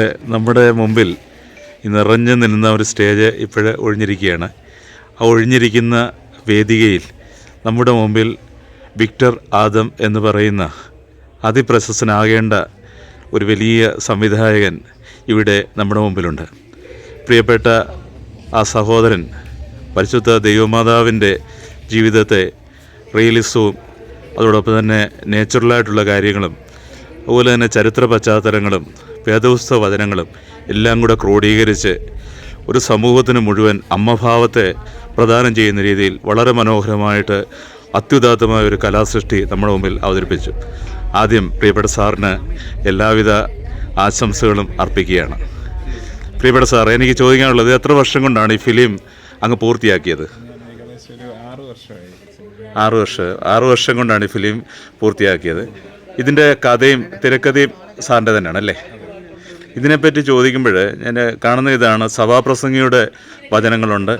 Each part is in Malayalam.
നിങ്ങളെ നമ്മുടെ മുമ്പിൽ നിറഞ്ഞു നിന്ന ഒരു സ്റ്റേജ് ഇപ്പോഴ് ഒഴിഞ്ഞിരിക്കുകയാണ്. ആ ഒഴിഞ്ഞിരിക്കുന്ന വേദികയിൽ നമ്മുടെ മുമ്പിൽ വിക്ടർ ആദം എന്ന് പറയുന്ന അതിപ്രശസ്തനാകേണ്ട ഒരു വലിയ സംവിധായകൻ ഇവിടെ നമ്മുടെ മുമ്പിലുണ്ട്. പ്രിയപ്പെട്ട ആ സഹോദരൻ പരിശുദ്ധ ദൈവമാതാവിന്റെ ജീവിതത്തെ റിയലിസവും അതോടൊപ്പം തന്നെ നേച്ചുറലായിട്ടുള്ള കാര്യങ്ങളും അതുപോലെ തന്നെ ചരിത്ര പശ്ചാത്തലങ്ങളും വേദപുസ്തക വചനങ്ങളും എല്ലാം കൂടെ ക്രോഡീകരിച്ച് ഒരു സമൂഹത്തിന് മുഴുവൻ അമ്മഭാവത്തെ പ്രദാനം ചെയ്യുന്ന രീതിയിൽ വളരെ മനോഹരമായിട്ട് അത്യുദാത്തമായ ഒരു കലാസൃഷ്ടി നമ്മുടെ മുമ്പിൽ അവതരിപ്പിച്ചു. ആദ്യം പ്രിയപ്പെട്ട സാറിന് എല്ലാവിധ ആശംസകളും അർപ്പിക്കുകയാണ്. പ്രിയപ്പെട്ട സാർ എനിക്ക് ചോദിക്കാനുള്ളത് എത്ര വർഷം കൊണ്ടാണ് ഈ ഫിലിം അങ്ങ് പൂർത്തിയാക്കിയത്? ആറ് വർഷം. ആറ് വർഷം കൊണ്ടാണ് ഈ ഫിലിം പൂർത്തിയാക്കിയത്. ഇതിന്റെ കഥയും തിരക്കഥയും സാറിന്റെ തന്നെയാണ് അല്ലേ? ഇതിനെപ്പറ്റി ചോദിക്കുമ്പോൾ ഞാൻ കാണുന്ന ഇതാണ് സഭാപ്രസംഗിയുടെ വചനങ്ങളുണ്ട്.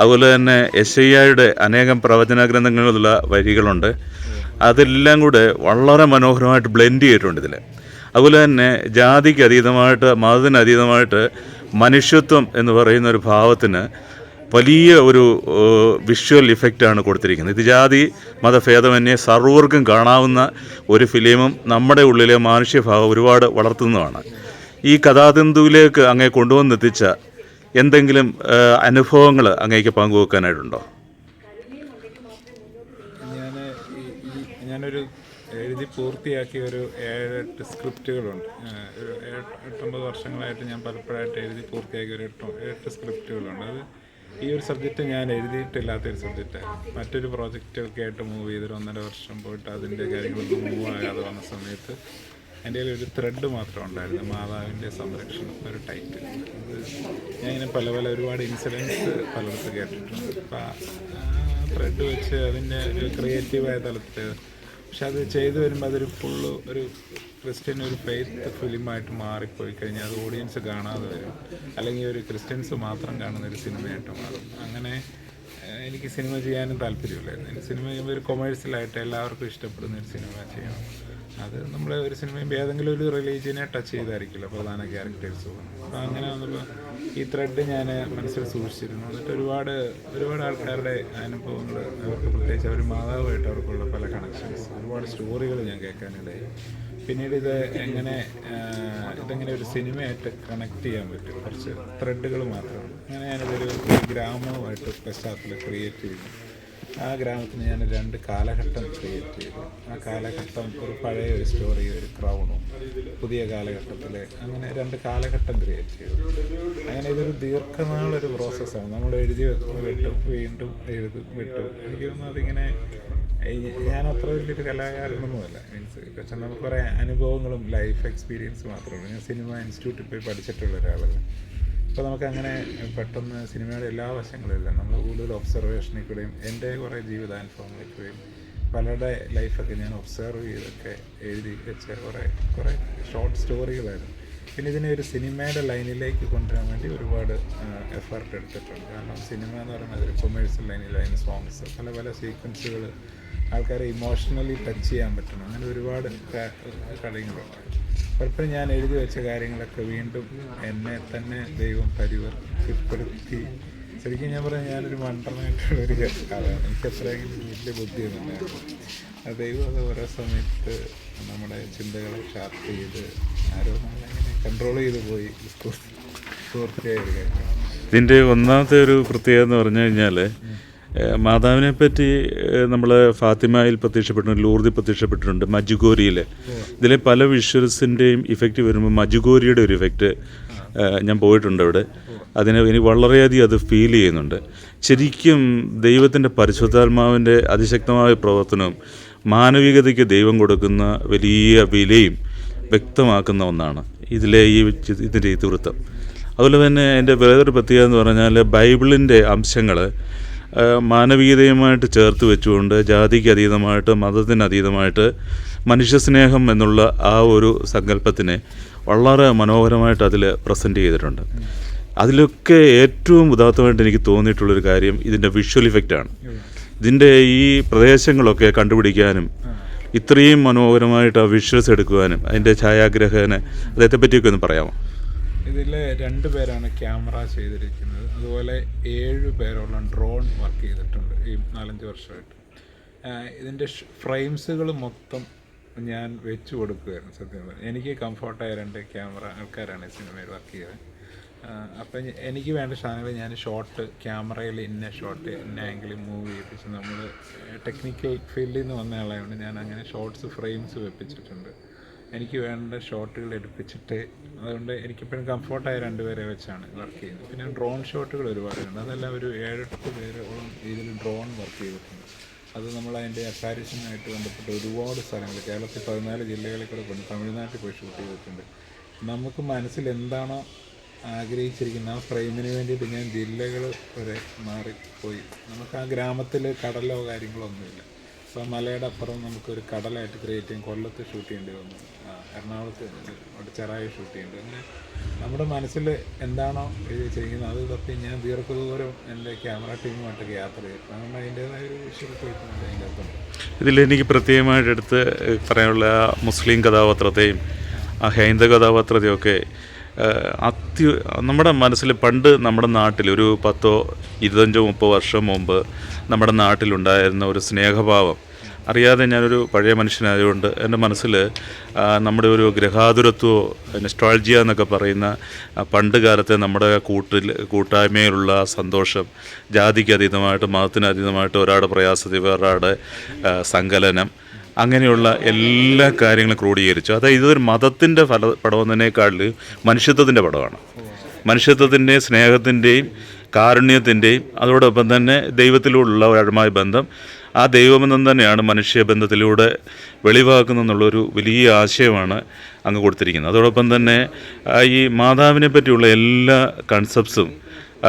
അതുപോലെ തന്നെ എസ് ഐ ആയുടെ അനേകം പ്രവചന ഗ്രന്ഥങ്ങളിലുള്ള വരികളുണ്ട്. അതെല്ലാം കൂടെ വളരെ മനോഹരമായിട്ട് ബ്ലെൻഡ് ചെയ്തിട്ടുണ്ട് ഇതിൽ അതുപോലെ തന്നെ ജാതിക്ക് അതീതമായിട്ട് മതത്തിന് അതീതമായിട്ട് മനുഷ്യത്വം എന്ന് പറയുന്ന ഒരു ഭാവത്തിന് വലിയ ഒരു വിഷ്വൽ ഇഫക്റ്റാണ് കൊടുത്തിരിക്കുന്നത്. ഇത് ജാതി മതഭേദമന്യേ സർവർക്കും കാണാവുന്ന ഒരു ഫിലിമും നമ്മുടെ ഉള്ളിലെ മാനുഷ്യഭാവം ഒരുപാട് വളർത്തുന്നതാണ്. ഈ കഥാതന്തുവിലേക്ക് അങ്ങേ കൊണ്ടുവന്നെത്തിച്ച എന്തെങ്കിലും അനുഭവങ്ങൾ അങ്ങേക്ക് പങ്കുവെക്കാനായിട്ടുണ്ടോ? ഞാൻ ഞാനൊരു എഴുതി പൂർത്തിയാക്കിയ ഒരു ഏഴെട്ട് സ്ക്രിപ്റ്റുകളുണ്ട്. ഒരു എട്ടൊമ്പത് വർഷങ്ങളായിട്ട് ഞാൻ പലപ്പോഴായിട്ട് എഴുതി പൂർത്തിയാക്കിയ ഒരു എട്ടോ എട്ട് സ്ക്രിപ്റ്റുകളുണ്ട്. അത് ഈ ഒരു സബ്ജക്റ്റ് ഞാൻ എഴുതിയിട്ടില്ലാത്തൊരു സബ്ജക്റ്റാണ് മറ്റൊരു പ്രോജക്റ്റൊക്കെ ആയിട്ട് മൂവ് ചെയ്തൊരു ഒന്നര വർഷം പോയിട്ട് അതിന്റെ കാര്യങ്ങളൊന്നും മൂവ് ആകാതെ വന്ന സമയത്ത് എന്റെ കയ്യിൽ ഒരു ത്രെഡ് മാത്രം ഉണ്ടായിരുന്നു മാതാവിന്റെ സംരക്ഷണം ഒരു ടൈറ്റിൽ ഇങ്ങനെ പല പല ഒരുപാട് ഇൻസിഡൻസ് പലയിടത്ത് കേട്ടിട്ടുണ്ട്. അപ്പം ആ ത്രെഡ് വെച്ച് അതിന്റെ ഒരു ക്രിയേറ്റീവായ തലത്തിൽ പക്ഷെ അത് ചെയ്തു വരുമ്പോൾ അതൊരു ഫുള്ള് ഒരു ക്രിസ്ത്യൻ ഒരു ഫെയ്ത്ത് ഫിലിമായിട്ട് മാറിപ്പോയി കഴിഞ്ഞാൽ അത് ഓഡിയൻസ് കാണാതെ വരും. അല്ലെങ്കിൽ ഒരു ക്രിസ്ത്യൻസ് മാത്രം കാണുന്ന ഒരു സിനിമയായിട്ട് മാറും. അങ്ങനെ എനിക്ക് സിനിമ ചെയ്യാനും താല്പര്യമില്ലായിരുന്നു. സിനിമ ചെയ്യുമ്പോൾ ഒരു കൊമേഴ്സ്യലായിട്ട് എല്ലാവർക്കും ഇഷ്ടപ്പെടുന്ന ഒരു സിനിമ ചെയ്യണം അത് നമ്മൾ ഒരു സിനിമയും ഏതെങ്കിലും ഒരു റിലീജിയനെ ടച്ച് ചെയ്തായിരിക്കില്ല പ്രധാന ക്യാരക്ടേഴ്സ് അപ്പോൾ അങ്ങനെ വന്നപ്പോൾ ഈ ത്രെഡ് ഞാൻ മനസ്സിൽ സൂക്ഷിച്ചിരുന്നു. എന്നിട്ട് ഒരുപാട് ഒരുപാട് ആൾക്കാരുടെ അനുഭവങ്ങൾ അവർക്ക് പ്രത്യേകിച്ച് അവർ മാതാവുമായിട്ട് അവർക്കുള്ള പല കണക്ഷൻസ് ഒരുപാട് സ്റ്റോറികൾ ഞാൻ കേൾക്കാനിടയായി. പിന്നീട് ഇത് എങ്ങനെ ഇതെങ്ങനെ ഒരു സിനിമയായിട്ട് കണക്ട് ചെയ്യാൻ പറ്റും? കുറച്ച് ത്രെഡുകൾ മാത്രമാണ് അങ്ങനെ ഞാനിതൊരു ഗ്രാമവുമായിട്ട് പശ്ചാത്തലം ക്രിയേറ്റ് ചെയ്തു. ആ ഗ്രാമത്തിന് ഞാൻ രണ്ട് കാലഘട്ടം ക്രിയേറ്റ് ചെയ്തു. ആ കാലഘട്ടം ഒരു പഴയ ഒരു സ്റ്റോറി ഒരു ക്രൗണും പുതിയ കാലഘട്ടത്തിലെ അങ്ങനെ രണ്ട് കാലഘട്ടം ക്രിയേറ്റ് ചെയ്തു. അങ്ങനെ ഇതൊരു ദീർഘനാളൊരു പ്രോസസ്സാണ് നമ്മൾ എഴുതി വെക്കും വെട്ടും വീണ്ടും എഴുതും വെട്ടും. എനിക്ക് തോന്നുന്നു അതിങ്ങനെ ഞാൻ അത്ര വലിയൊരു കലാകാരനൊന്നുമല്ല. മീൻസ് പക്ഷെ നമുക്ക് കുറേ അനുഭവങ്ങളും ലൈഫ് എക്സ്പീരിയൻസ് മാത്രമേ ഉള്ളൂ. ഞാൻ സിനിമ ഇൻസ്റ്റിറ്റ്യൂട്ടിൽ പോയി പഠിച്ചിട്ടുള്ള ഒരാളാണ് അപ്പോൾ നമുക്ക് അങ്ങനെ പെട്ടെന്ന് സിനിമയുടെ എല്ലാ വശങ്ങളിലും നമ്മൾ കൂടുതൽ ഒബ്സർവേഷനിൽ കൂടെയും എന്റെ കുറേ ജീവിതാനുഭവങ്ങളിൽ കൂടെയും പലരുടെ ലൈഫൊക്കെ ഞാൻ ഒബ്സർവ് ചെയ്തൊക്കെ എഴുതി വെച്ച കുറേ കുറേ ഷോർട്ട് സ്റ്റോറികളായിരുന്നു പിന്നെ ഇതിനെ ഒരു സിനിമയുടെ ലൈനിലേക്ക് കൊണ്ടുവരാൻ വേണ്ടി ഒരുപാട് എഫർട്ട് എടുത്തിട്ടുണ്ട്. കാരണം സിനിമ എന്ന് പറയുന്നത് ഒരു കൊമേഴ്സ്യൽ അതിന് സോങ്സ് പല പല സീക്വൻസുകൾ ആൾക്കാരെ ഇമോഷണലി ടച്ച് ചെയ്യാൻ പറ്റണം അങ്ങനെ ഒരുപാട് കാര്യങ്ങളുണ്ടായിരുന്നു കാര്യങ്ങളുണ്ട് പലപ്പോഴും ഞാൻ എഴുതി വെച്ച കാര്യങ്ങളൊക്കെ വീണ്ടും എന്നെ തന്നെ ദൈവം പരിവർത്തിപ്പെടുത്തി. ശരിക്കും ഞാൻ പറയാം ഞാനൊരു മണ്ടനായിട്ടുള്ള ഒരു ആളാണ് എനിക്ക് അത്രയെങ്കിലും വലിയ ബുദ്ധിയൊന്നുമില്ലായിരുന്നു ആ ദൈവം അത് ഓരോ സമയത്ത് നമ്മുടെ ചിന്തകളെ ഷാർപ്പ് ചെയ്ത് ആരോ കൺട്രോൾ ചെയ്ത് പോയി. പൂർത്തിയായ ഒരു ഇതിന്റെ ഒന്നാമത്തെ ഒരു പ്രത്യേകത എന്ന് പറഞ്ഞു കഴിഞ്ഞാൽ മാതാവിനെ പറ്റി നമ്മൾ ഫാത്തിമയിൽ പ്രത്യക്ഷപ്പെട്ടിട്ടുണ്ട് ലൂർദിൽ പ്രത്യക്ഷപ്പെട്ടിട്ടുണ്ട് മജുഗോരിയിൽ ഇതിലെ പല വിഷ്വൽസിന്റെയും ഇഫക്റ്റ് വരുമ്പോൾ മജുഗോരിയുടെ ഒരു ഇഫക്റ്റ് ഞാൻ പോയിട്ടുണ്ട് അവിടെ. അതിനെ എനിക്ക് വളരെയധികം അത് ഫീൽ ചെയ്യുന്നുണ്ട്. ശരിക്കും ദൈവത്തിന്റെ പരിശുദ്ധാത്മാവിന്റെ അതിശക്തമായ പ്രവർത്തനവും മാനവികതയ്ക്ക് ദൈവം കൊടുക്കുന്ന വലിയ വിലയും വ്യക്തമാക്കുന്ന ഒന്നാണ്. ഇതിലെ ഈ ഇതിന്റെ ഇതിവൃത്തം അതുപോലെ തന്നെ എന്റെ വേറൊരു പ്രത്യേകത എന്ന് പറഞ്ഞാൽ ബൈബിളിന്റെ അംശങ്ങൾ മാനവീയതയുമായിട്ട് ചേർത്ത് വെച്ചുകൊണ്ട് ജാതിക്ക് അതീതമായിട്ട് മതത്തിനതീതമായിട്ട് മനുഷ്യസ്നേഹം എന്നുള്ള ആ ഒരു സങ്കല്പത്തിനെ വളരെ മനോഹരമായിട്ട് അതിൽ പ്രസന്റ് ചെയ്തിട്ടുണ്ട്. അതിലൊക്കെ ഏറ്റവും ഉദാത്തമായിട്ട് എനിക്ക് തോന്നിയിട്ടുള്ളൊരു കാര്യം ഇതിന്റെ വിഷ്വൽ ഇഫക്റ്റാണ് ഇതിന്റെ ഈ പ്രദേശങ്ങളൊക്കെ കണ്ടുപിടിക്കാനും ഇത്രയും മനോഹരമായിട്ട് ആ വിഷ്വൽസ് എടുക്കുവാനും അതിന്റെ ഛായാഗ്രഹനെ അദ്ദേഹത്തെ പറ്റിയൊക്കെ ഒന്ന് പറയാമോ? ഇതിൽ രണ്ട് പേരാണ് ക്യാമറ ചെയ്തിരിക്കുന്നത്. അതുപോലെ ഏഴ് പേരോളം ഡ്രോൺ വർക്ക് ചെയ്തിട്ടുണ്ട് ഈ നാലഞ്ച് വർഷമായിട്ട്. ഇതിന്റെ ഫ്രെയിംസുകൾ മൊത്തം ഞാൻ വെച്ച് കൊടുക്കുകയായിരുന്നു സത്യം പറഞ്ഞാൽ. എനിക്ക് കംഫർട്ടായ രണ്ട് ക്യാമറ ആൾക്കാരാണ് സിനിമയിൽ വർക്ക് ചെയ്തത് അപ്പം എനിക്ക് വേണ്ട സാധനങ്ങൾ ഞാൻ ഷോട്ട് ക്യാമറയിൽ ഇന്ന ഷോട്ട് ഇന്ന ആംഗിളിൽ മൂവ് ചെയ്യിപ്പിച്ച് നമ്മൾ ടെക്നിക്കൽ ഫീൽഡിൽ നിന്ന് വന്ന ആളായതുകൊണ്ട് ഞാൻ അങ്ങനെ ഷോർട്സ് ഫ്രെയിംസ് വെപ്പിച്ചിട്ടുണ്ട്. എനിക്ക് വേണ്ട ഷോട്ടുകൾ എടുപ്പിച്ചിട്ട് അതുകൊണ്ട് എനിക്കിപ്പോഴും കംഫർട്ടായ രണ്ടുപേരെ വെച്ചാണ് വർക്ക് ചെയ്യുന്നത്. പിന്നെ ഡ്രോൺ ഷോട്ടുകൾ ഒരുപാടുണ്ട്. അതെല്ലാം ഒരു ഏഴെട്ട് പേരോളം ഇതിൽ ഡ്രോൺ വർക്ക് ചെയ്തിട്ടുണ്ട്. അത് നമ്മൾ അതിന്റെ അപ്പാരിഷനായിട്ട് ബന്ധപ്പെട്ട് ഒരുപാട് സ്ഥലങ്ങൾ കേരളത്തിൽ പതിനാല് ജില്ലകളിൽ കൂടെ കൊണ്ട് തമിഴ്നാട്ടിൽ പോയി ഷൂട്ട് ചെയ്തിട്ടുണ്ട്. നമുക്ക് മനസ്സിൽ എന്താണോ ആഗ്രഹിച്ചിരിക്കുന്ന ആ ഫ്രെയിമിന് വേണ്ടിയിട്ട് ഞാൻ ജില്ലകൾ വരെ മാറിപ്പോയി നമുക്ക് ആ ഗ്രാമത്തിൽ കടലോ കാര്യങ്ങളോ ഒന്നുമില്ല. അപ്പോൾ മലയുടെ അപ്പുറം നമുക്കൊരു കടലായിട്ട് ക്രിയേറ്റ് ചെയ്യും. കൊല്ലത്ത് ഷൂട്ട് ചെയ്യേണ്ടി വന്നു. എറണാകുളത്ത് ചെറായി ഷൂട്ട് ചെയ്യുന്നുണ്ട് അങ്ങനെ നമ്മുടെ മനസ്സിൽ എന്താണോ ചെയ്യുന്നത് അത് തപ്പി ഞാൻ ദീർഘദൂരം എന്റെ ക്യാമറ ടീമുമായിട്ടൊക്കെ യാത്ര ചെയ്യും. അതുകൊണ്ട് അതിന്റേതായ ഒരു പോയിട്ടുണ്ട് അതിന്റെ അകത്തുണ്ട്. ഇതിൽ എനിക്ക് പ്രത്യേകമായിട്ട് എടുത്ത് പറയാനുള്ള മുസ്ലിം കഥാപാത്രത്തെയും ഹൈന്ദവ കഥാപാത്രത്തെയും ഒക്കെ അത്യ നമ്മുടെ മനസ്സിൽ പണ്ട് നമ്മുടെ നാട്ടിൽ ഒരു പത്തോ ഇരുപത്തഞ്ചോ മുപ്പത് വർഷം മുമ്പ് നമ്മുടെ നാട്ടിലുണ്ടായിരുന്ന ഒരു സ്നേഹഭാവം അറിയാതെ ഞാനൊരു പഴയ മനുഷ്യനായതുകൊണ്ട് എന്റെ മനസ്സിൽ നമ്മുടെ ഒരു ഗ്രഹാതുരത്വമോ നെസ്ട്രോളജിയ എന്നൊക്കെ പറയുന്ന പണ്ട് കാലത്തെ നമ്മുടെ കൂട്ടിൽ കൂട്ടായ്മയിലുള്ള സന്തോഷം ജാതിക്ക് അതീതമായിട്ട് മതത്തിന് അതീതമായിട്ട് ഒരാളുടെ പ്രയാസത്തിൽ വേറൊരാളുടെ സങ്കലനം അങ്ങനെയുള്ള എല്ലാ കാര്യങ്ങളും ക്രോഡീകരിച്ചു. അതായത് ഇതൊരു മതത്തിന്റെ ഫല പടവുന്നതിനേക്കാൾ മനുഷ്യത്വത്തിന്റെ പടമാണ് മനുഷ്യത്വത്തിന്റെയും സ്നേഹത്തിന്റെയും കാരുണ്യത്തിന്റെയും അതോടൊപ്പം തന്നെ ദൈവത്തിലൂടെയുള്ള ഒരാഴമായ ബന്ധം ആ ദൈവബന്ധം തന്നെയാണ് മനുഷ്യബന്ധത്തിലൂടെ വെളിവാക്കുന്നതെന്നുള്ളൊരു വലിയ ആശയമാണ് അങ്ങ് കൊടുത്തിരിക്കുന്നത്. അതോടൊപ്പം തന്നെ ഈ മാതാവിനെ പറ്റിയുള്ള എല്ലാ കൺസെപ്റ്റ്സും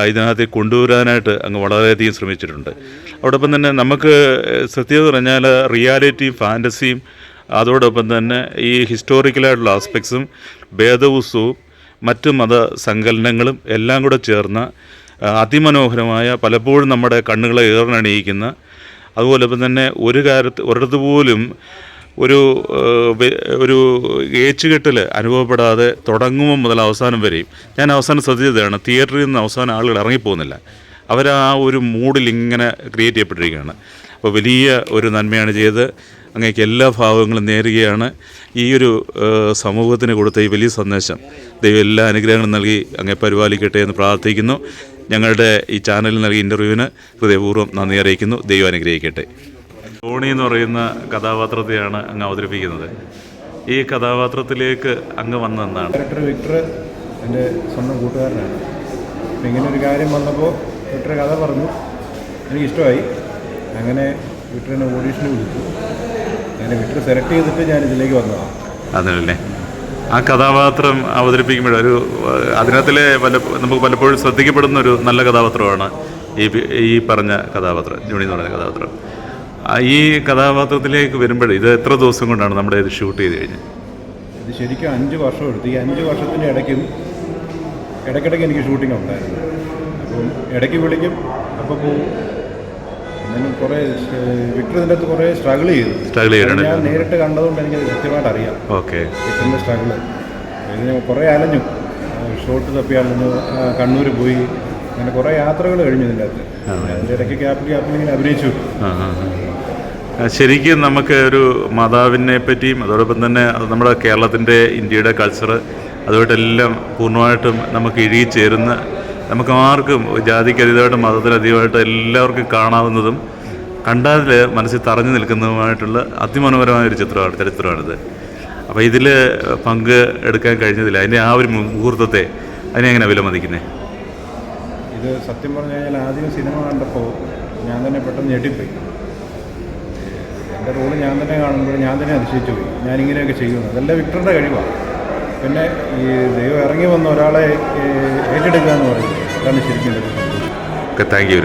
ഇതിനകത്ത് കൊണ്ടുവരാനായിട്ട് അങ്ങ് വളരെയധികം ശ്രമിച്ചിട്ടുണ്ട്. അതോടൊപ്പം തന്നെ നമുക്ക് സത്യത പറഞ്ഞാൽ റിയാലിറ്റിയും ഫാന്റസിയും അതോടൊപ്പം തന്നെ ഈ ഹിസ്റ്റോറിക്കലായിട്ടുള്ള ആസ്പെക്ട്സും ഭേദവുസവും മറ്റ് മത സങ്കലനങ്ങളും എല്ലാം കൂടെ ചേർന്ന അതിമനോഹരമായ പലപ്പോഴും നമ്മുടെ കണ്ണുകളെ ഏറെ ഏറിനണിയിക്കുന്ന അതുപോലെ തന്നെ ഒരു കാര്യത്ത് ഒരിടത്ത് പോലും ഒരു ഒരു ഏച്ചുകെട്ടിൽ അനുഭവപ്പെടാതെ തുടങ്ങുമ്പോൾ മുതൽ അവസാനം വരെയും ഞാൻ അവസാനം ശ്രദ്ധിച്ചതാണ് തിയേറ്ററിൽ നിന്ന് അവസാനം ആളുകൾ ഇറങ്ങിപ്പോകുന്നില്ല. അവർ ആ ഒരു മൂഡിൽ ഇങ്ങനെ ക്രിയേറ്റ് ചെയ്യപ്പെട്ടിരിക്കുകയാണ്. അപ്പോൾ വലിയ ഒരു നന്മയാണ് ചെയ്ത് അങ്ങേക്ക് എല്ലാ ഭാവങ്ങളും നേരുകയാണ് ഈ ഒരു സമൂഹത്തിന് കൊടുത്ത ഈ വലിയ സന്ദേശം. ദൈവം എല്ലാ അനുഗ്രഹങ്ങളും നൽകി അങ്ങേ പരിപാലിക്കട്ടെ എന്ന് പ്രാർത്ഥിക്കുന്നു. ഞങ്ങളുടെ ഈ ചാനലിൽ നൽകിയ ഇന്റർവ്യൂവിന് ഹൃദയപൂർവം നന്ദി അറിയിക്കുന്നു. ദൈവം അനുഗ്രഹിക്കട്ടെ. ടോണി എന്ന് പറയുന്ന കഥാപാത്രത്തെയാണ് അങ്ങ് അവതരിപ്പിക്കുന്നത്. ഈ കഥാപാത്രത്തിലേക്ക് അങ്ങ് വന്നതെന്നാണ് ഡയറക്ടർ വിക്ടർ എന്റെ സ്വന്തം കൂട്ടുകാരനാണ്. അപ്പം ഇങ്ങനെ ഒരു കാര്യം വന്നപ്പോൾ വിക്ടർ കഥ പറഞ്ഞു. എനിക്കിഷ്ടമായി. അങ്ങനെ വിക്ടറിനെ ഓഡീഷന് വിളിച്ചു. സെലക്ട് ചെയ്തിട്ട് ഞാൻ ഇതിലേക്ക് വന്നതാണ് അതല്ലേ? ആ കഥാപാത്രം അവതരിപ്പിക്കുമ്പോൾ ഒരു അതിനകത്തിലെ പല നമുക്ക് പലപ്പോഴും ശ്രദ്ധിക്കപ്പെടുന്ന ഒരു നല്ല കഥാപാത്രമാണ് ഈ ഈ പറഞ്ഞ കഥാപാത്രം ജോണി എന്ന് പറയുന്ന കഥാപാത്രം. ഈ കഥാപാത്രത്തിലേക്ക് വരുമ്പോൾ ഇത് എത്ര ദിവസം കൊണ്ടാണ് നമ്മുടെ ഇത് ഷൂട്ട് ചെയ്ത് കഴിഞ്ഞത്? ഇത് ശരിക്കും അഞ്ച് വർഷം എടുത്തു. ഈ അഞ്ച് വർഷത്തിന്റെ ഇടയ്ക്കും ഇടയ്ക്കിടയ്ക്ക് എനിക്ക് ഷൂട്ടിംഗ് ഉണ്ടായിരുന്നു. അപ്പം ഇടയ്ക്ക് വിളിക്കും അപ്പോൾ പോവും അങ്ങനെ കുറേ വിക്ടർ ഇതിന്റെ അകത്ത് കുറേ സ്ട്രഗിൾ ചെയ്തു. സ്ട്രഗിൾ ചെയ്തിട്ടുണ്ട്. ഞാൻ നേരിട്ട് കണ്ടതുകൊണ്ട് എനിക്കത് കൃത്യമായിട്ട് അറിയാം. ഓക്കെ വിക്ടറിന്റെ സ്ട്രഗിൾ ഇതിന് കുറേ അലഞ്ഞു. ഷോട്ട് തപ്പി അലഞ്ഞു കണ്ണൂർ പോയി. അങ്ങനെ കുറേ യാത്രകൾ കഴിഞ്ഞു ഇതിന്റെ അകത്ത്. അതിന്റെ ഇടയ്ക്ക് ക്യാപ്പിൽ ക്യാപ്പിൽ ഇങ്ങനെ അഭിനയിച്ചു. ശരിക്കും നമുക്ക് ഒരു മാതാവിനെ പറ്റിയും അതോടൊപ്പം തന്നെ നമ്മുടെ കേരളത്തിന്റെ ഇന്ത്യയുടെ കൾച്ചർ അതുമായിട്ടെല്ലാം പൂർണമായിട്ടും നമുക്ക് ഇഴുകിച്ചേരുന്ന നമുക്ക് ആർക്കും ജാതിക്കതീതമായിട്ടും മതത്തിന് എല്ലാവർക്കും കാണാവുന്നതും കണ്ടാൽ മനസ്സിൽ തറഞ്ഞു നിൽക്കുന്നതുമായിട്ടുള്ള അതിമനോഹരമായ ഒരു ചിത്രമാണ് ചരിത്രമാണിത്. അപ്പോൾ ഇതിൽ പങ്ക് എടുക്കാൻ കഴിഞ്ഞതില്ല അതിന്റെ ആ ഒരു മുഹൂർത്തത്തെ അതിനെ എങ്ങനെ വിലമതിക്കുന്നത് ഇത് സത്യം പറഞ്ഞു കഴിഞ്ഞാൽ ആദ്യം സിനിമ കണ്ടപ്പോൾ ഞാൻ തന്നെ പെട്ടെന്ന് ഞെട്ടിപ്പോയി. എന്റെ റോൾ ഞാൻ തന്നെ കാണുമ്പോൾ ഞാൻ തന്നെ അതിശയിച്ചു പോയി ഞാനിങ്ങനെയൊക്കെ ചെയ്യുന്നു അതെല്ലാം വിക്ടറിന്റെ കഴിവാണ്. പിന്നെ ഈ ദൈവം ഇറങ്ങി വന്ന ഒരാളെ ഏറ്റെടുക്കുക എന്ന് പറയുന്നത് അതാണ് ശരിക്കും താങ്ക് യു